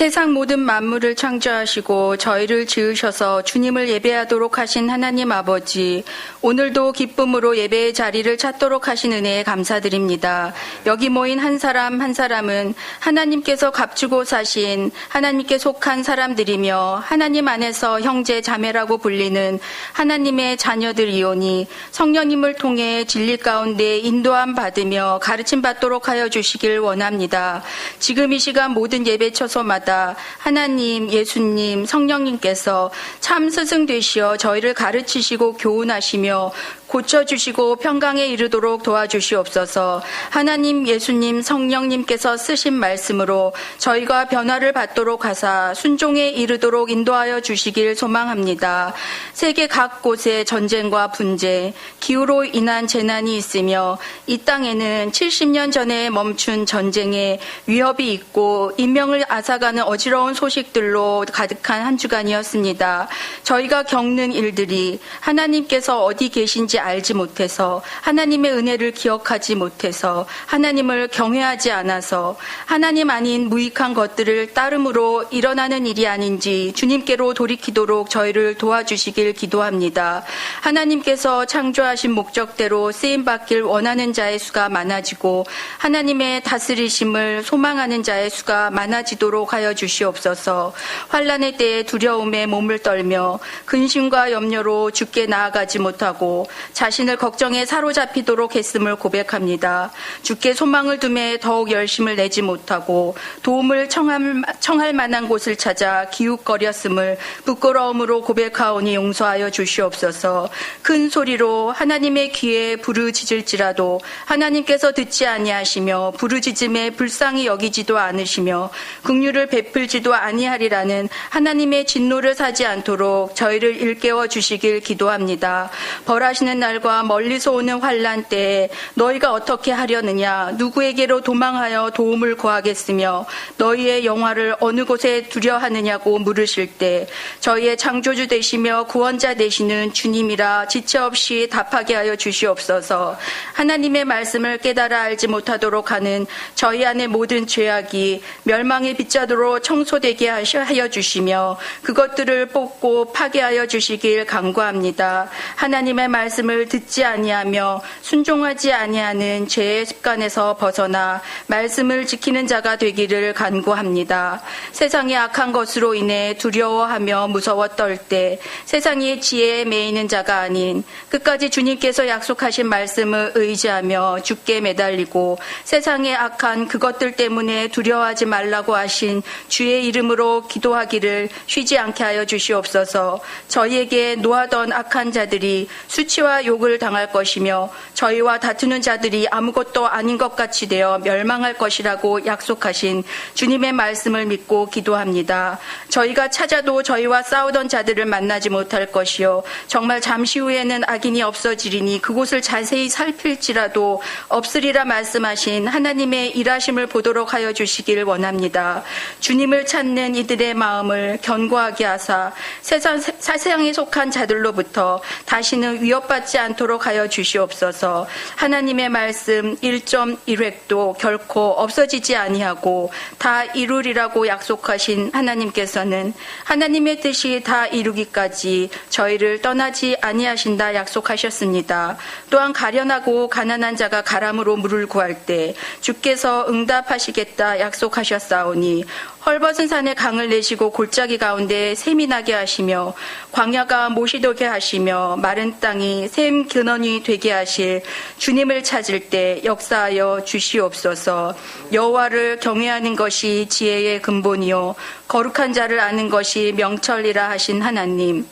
세상 모든 만물을 창조하시고 저희를 지으셔서 주님을 예배하도록 하신 하나님 아버지, 오늘도 기쁨으로 예배의 자리를 찾도록 하신 은혜에 감사드립니다. 여기 모인 한 사람 한 사람은 하나님께서 값주고 사신 하나님께 속한 사람들이며 하나님 안에서 형제 자매라고 불리는 하나님의 자녀들이오니 성령님을 통해 진리 가운데 인도함 받으며 가르침 받도록 하여 주시길 원합니다. 지금 이 시간 모든 예배 처소마다 하나님, 예수님, 성령님께서 참 스승 되시어 저희를 가르치시고 교훈하시며 고쳐주시고 평강에 이르도록 도와주시옵소서 하나님, 예수님, 성령님께서 쓰신 말씀으로 저희가 변화를 받도록 하사 순종에 이르도록 인도하여 주시길 소망합니다. 세계 각 곳에 전쟁과 분재, 기후로 인한 재난이 있으며 이 땅에는 70년 전에 멈춘 전쟁에 위협이 있고 인명을 앗아가는 어지러운 소식들로 가득한 한 주간이었습니다. 저희가 겪는 일들이 하나님께서 어디 계신지 알지 못해서 하나님의 은혜를 기억하지 못해서 하나님을 경외하지 않아서 하나님 아닌 무익한 것들을 따름으로 일어나는 일이 아닌지 주님께로 돌이키도록 저희를 도와주시길 기도합니다. 하나님께서 창조하신 목적대로 쓰임 받길 원하는 자의 수가 많아지고 하나님의 다스리심을 소망하는 자의 수가 많아지도록 하여 주시옵소서. 환란의 때에 두려움에 몸을 떨며 근심과 염려로 죽게 나아가지 못하고 자신을 걱정에 사로잡히도록 했음을 고백합니다. 주께 소망을 둠에 더욱 열심을 내지 못하고 도움을 청할, 청할 만한 곳을 찾아 기웃거렸음을 부끄러움으로 고백하오니 용서하여 주시옵소서. 큰 소리로 하나님의 귀에 부르짖을지라도 하나님께서 듣지 아니하시며 부르짖음에 불쌍히 여기지도 않으시며 긍휼을 베풀지도 아니하리라는 하나님의 진노를 사지 않도록 저희를 일깨워 주시길 기도합니다. 벌하시는 날과 멀리서 오는 환란 때에 너희가 어떻게 하려느냐 누구에게로 도망하여 도움을 구하겠으며 너희의 영화를 어느 곳에 두려 하느냐고 물으실 때 저희의 창조주 되시며 구원자 되시는 주님이라 지체 없이 답하게 하여 주시옵소서. 하나님의 말씀을 깨달아 알지 못하도록 하는 저희 안의 모든 죄악이 멸망의 빗자루로 청소되게 하여 주시며 그것들을 뽑고 파괴하여 주시길 간구합니다. 하나님의 말씀을 듣지 아니하며 순종하지 아니하는 죄의 습관에서 벗어나 말씀을 지키는 자가 되기를 간구합니다. 세상의 악한 것으로 인해 두려워하며 무서워 떨 때 세상의 지혜에 매이는 자가 아닌 끝까지 주님께서 약속하신 말씀을 의지하며 죽게 매달리고 세상의 악한 그것들 때문에 두려워하지 말라고 하신 주의 이름으로 기도하기를 쉬지 않게 하여 주시옵소서. 저희에게 노하던 악한 자들이 수치와 욕을 당할 것이며 저희와 다투는 자들이 아무것도 아닌 것 같이 되어 멸망할 것이라고 약속하신 주님의 말씀을 믿고 기도합니다. 저희가 찾아도 저희와 싸우던 자들을 만나지 못할 것이요. 정말 잠시 후에는 악인이 없어지리니 그곳을 자세히 살필지라도 없으리라 말씀하신 하나님의 일하심을 보도록 하여 주시길 원합니다. 주님을 찾는 이들의 마음을 견고하게 하사 세상, 세상에 속한 자들로부터 다시는 위협받 지 않도록 하여 주시옵소서. 하나님의 말씀 1.1획도 결코 없어지지 아니하고 다 이루리라고 약속하신 하나님께서는 하나님의 뜻이 다 이루기까지 저희를 떠나지 아니하신다 약속하셨습니다. 또한 가련하고 가난한 자가 가람으로 물을 구할 때 주께서 응답하시겠다 약속하셨사오니 헐벗은 산에 강을 내시고 골짜기 가운데 샘이 나게 하시며 광야가 모시도게 하시며 마른 땅이 샘 근원이 되게 하실 주님을 찾을 때 역사하여 주시옵소서. 여호와를 경외하는 것이 지혜의 근본이요. 거룩한 자를 아는 것이 명철이라 하신 하나님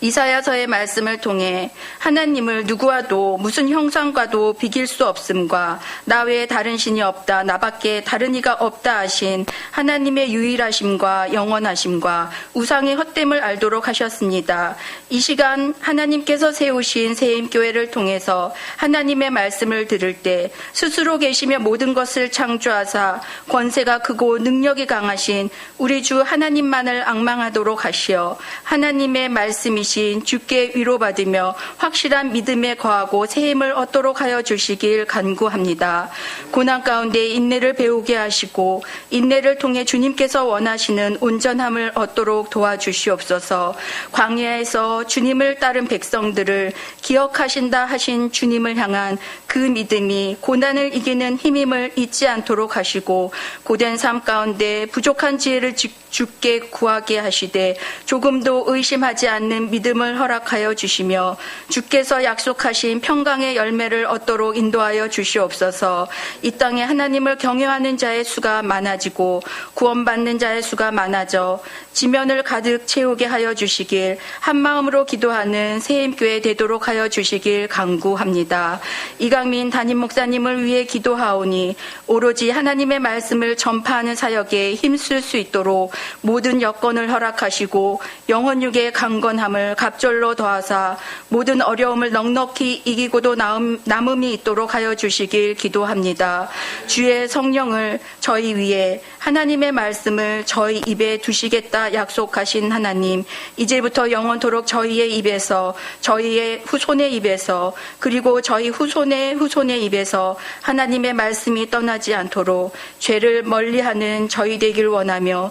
이사야서의 말씀을 통해 하나님을 누구와도 무슨 형상과도 비길 수 없음과 나 외에 다른 신이 없다 나밖에 다른 이가 없다 하신 하나님의 유일하심과 영원하심과 우상의 헛됨을 알도록 하셨습니다. 이 시간 하나님께서 세우신 세임교회를 통해서 하나님의 말씀을 들을 때 스스로 계시며 모든 것을 창조하사 권세가 크고 능력이 강하신 우리 주 하나님만을 악망하도록 하시어 하나님의 말씀이 이신 주께 위로받으며 확실한 믿음에 거하고 새 힘을 얻도록 하여 주시길 간구합니다. 고난 가운데 인내를 배우게 하시고 인내를 통해 주님께서 원하시는 온전함을 얻도록 도와주시옵소서. 광야에서 주님을 따른 백성들을 기억하신다 하신 주님을 향한 그 믿음이 고난을 이기는 힘임을 잊지 않도록 하시고 고된 삶 가운데 부족한 지혜를 주- 주께 구하게 하시되 조금도 의심하지 않는 믿음을 허락하여 주시며 주께서 약속하신 평강의 열매를 얻도록 인도하여 주시옵소서. 이 땅에 하나님을 경외하는 자의 수가 많아지고 구원받는 자의 수가 많아져 지면을 가득 채우게 하여 주시길 한 마음으로 기도하는 새임교회 되도록 하여 주시길 간구합니다. 이강민 담임 목사님을 위해 기도하오니 오로지 하나님의 말씀을 전파하는 사역에 힘쓸 수 있도록 모든 여건을 허락하시고 영혼육의 강건함을 갑절로 더하사 모든 어려움을 넉넉히 이기고도 나음- 남음이 있도록 하여 주시길 기도합니다. 주의 성령을 저희 위에 하나님의 말씀을 저희 입에 두시겠다 약속하신 하나님, 이제부터 영원토록 저희의 입에서, 저희의 후손의 입에서, 그리고 저희 후손의 후손의 입에서 하나님의 말씀이 떠나지 않도록 죄를 멀리하는 저희 되길 원하며